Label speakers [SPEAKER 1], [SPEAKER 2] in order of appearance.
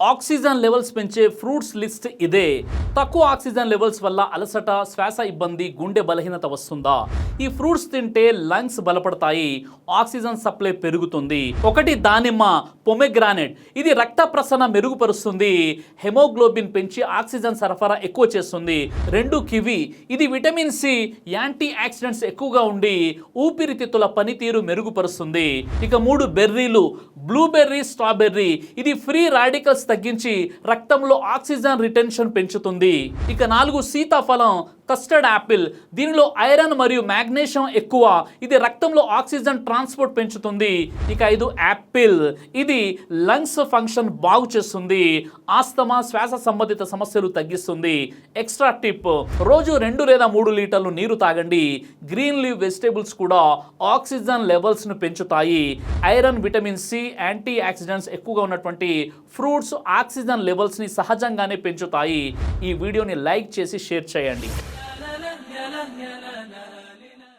[SPEAKER 1] Oxygen levels పెంచే fruits list ఇదే. తక్కువ ఆక్సిజన్ లెవెల్స్ వల్ల అలసట శ్వాస ఇబ్బంది గుండె బలహీనత వస్తుందా? ఈ ఫ్రూట్స్ తింటే లంగ్స్ బలపడతాయి ఆక్సిజన్ సప్లై పెరుగుతుంది. ఒకటి దానిమ్మ పొమెగ్రానెట్. ఇది రక్త ప్రసరణ మెరుగుపరుస్తుంది హెమోగ్లోబిన్ పెంచి ఆక్సిజన్ సరఫరా ఎక్కువ చేస్తుంది. రెండు కివి. ఇది విటమిన్ సి యాంటీ ఆక్సిడెంట్స్ ఎక్కువగా ఉండి ఊపిరితిత్తుల పనితీరు మెరుగుపరుస్తుంది. ఇక మూడు బెర్రీలు. Blueberry strawberry. ఇది ఫ్రీ రాడికల్స్ తగ్గించి రక్తంలో ఆక్సిజన్ రిటెన్షన్ పెంచుతుంది. ఇక నాలుగు సీతాఫలం. Custard apple. దీనిలో ఐరన్ మరియు మ్యాగ్నీషియం ఎక్కువ. ఇది రక్తంలో ఆక్సిజన్ ట్రాన్స్పోర్ట్ పెంచుతుంది. ఇక ఐదు యాపిల్. ఇది లంగ్స్ ఫంక్షన్ బాగు చేస్తుంది. ఆస్తమా శ్వాస సంబంధిత సమస్యలు తగ్గిస్తుంది. Extra tip. రోజు రెండు లేదా మూడు లీటర్లు నీరు తాగండి. గ్రీన్ లీవ్ వెజిటేబుల్స్ కూడా ఆక్సిజన్ లెవెల్స్ను పెంచుతాయి. Iron vitamin C antioxidants ఎక్కువగా ఉన్నటువంటి ఫ్రూట్స్ ఆక్సిజన్ లెవెల్స్ని సహజంగానే పెంచుతాయి. ఈ వీడియోని లైక్ చేసి షేర్ చేయండి. يا لنا